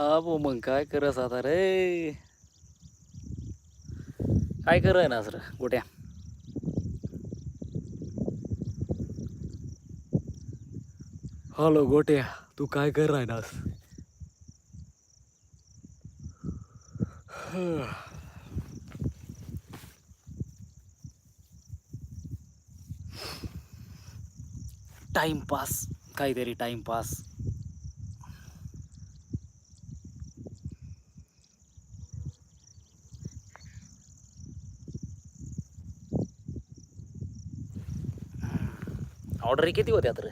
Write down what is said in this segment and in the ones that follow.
हा मग काय करस आता रे? काय कर ना सर गोट्या? हॅलो गोट्या तू काय कर राहिनास टाइमपास काहीतरी टाइमपास ऑर्डर किती होत्या तर?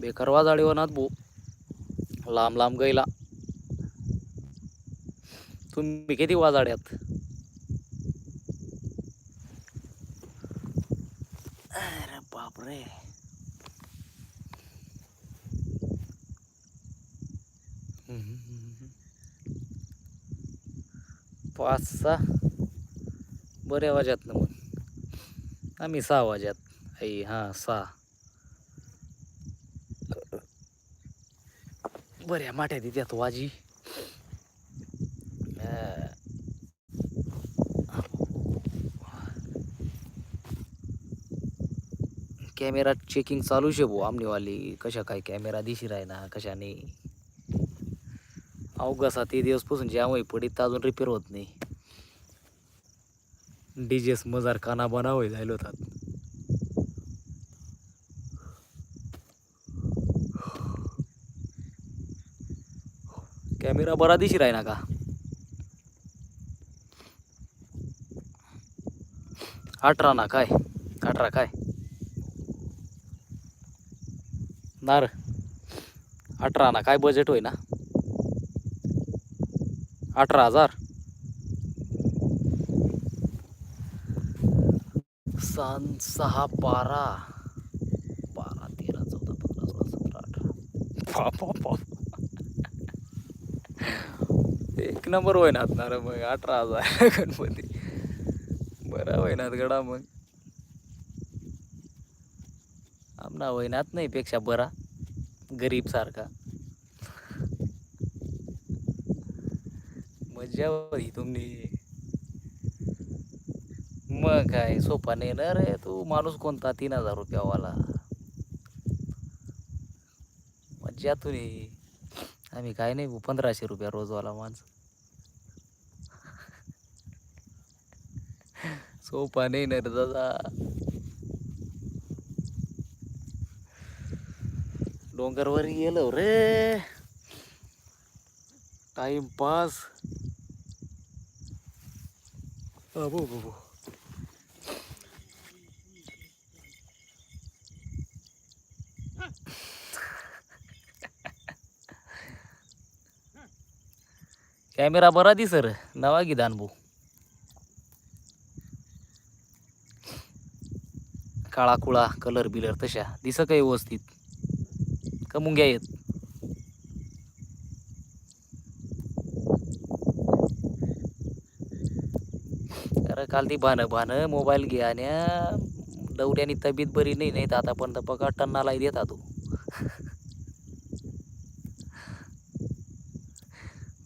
बेकार वाजाडी होणार भो. लांब लांब गैला. तुम्ही किती वाजाड्यात? अरे बापरे पाच सहा बऱ्या वाज्यात ना मग. आम्ही सहा वाज्यात आई हां सहा. बऱ्या माठ्या देतात वाजी. कॅमेरा चेकिंग चालू शे भाऊ आमनेवाली. कशा काय कॅमेरा दिशी राही ना कशाने अवघासा ते दिवसपासून ज्यामुळे पडीत अजून रिपेअर होत नाही. डीजेस मजार काना बनावय झालो होतात. कॅमेरा बरा दिशी राही ना का? अठरा ना काय? अठरा काय? नार. अठरा ना काय बजेट होय ना अठरा हजार. सान सहा बारा. बारा तेरा चौदा पंधरा सोळा सतरा अठरा. बाप. एक नंबर होईनात ना रे मग अठरा हजार. गणपती. बरा होईनात गडा मग. आमना होईनात नाही पेक्षा बरा गरीब सारखा. मजा तुम्ही मग काय सोपा नाही ना रे तू? माणूस कोणता? तीन हजार रुपयावाला. मज्जा तुम्ही आम्ही काय नाही भाऊ, पंधराशे रुपया रोजवाला माणसं. सोपा नाही ना दादा. डोंगरवर गेलो रे. टाइमपास अबो बाबू कॅमेरा बरा दिसर नवा गिदान भाऊ काळा कुळा कलर बिलर तशा दिस काही व्यवस्थित. का मुंग्या येत अरे काल ती भानं भानं मोबाईल घ्यान्या. दौड्यानी तब्येत बरी नाही नाही तर आतापर्यंत पका टन्नाला देता तू.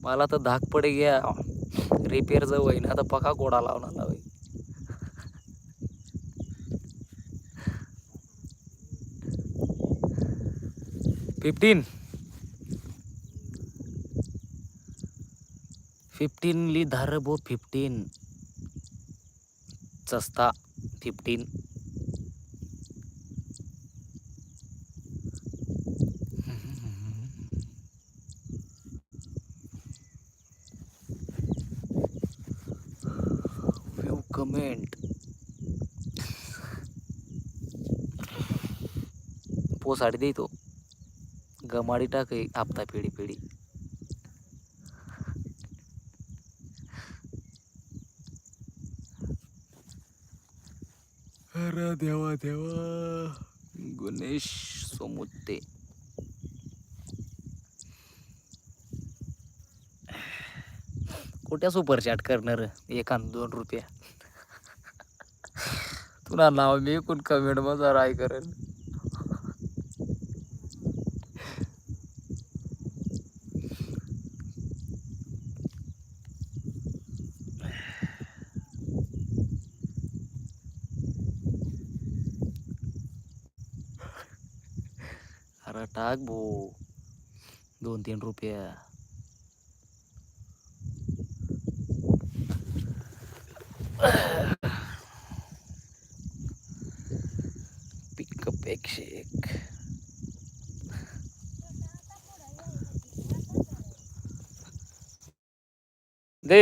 मला तर धाक पडे घ्या. रिपेअर जवळ आहे ना तर पका गोडा लावणार होय फिफ्टीन फिफ्टीन ली धार बो फिफ्टीन चस्ता फिफ्टीन व्यू कमेंट पोसाडी देतो. गमाडी टाक आपता पिढी पिढी. अरे देवा देवा. गणेश सोमुत्ते. कुठे सुपर चॅट करणार एकान दोन रुपया. तुला नाव मी कोण कमेंटमध्ये राय करेल. अरे टाक भो दोन तीन रुपया पिकअप एकशे एक दे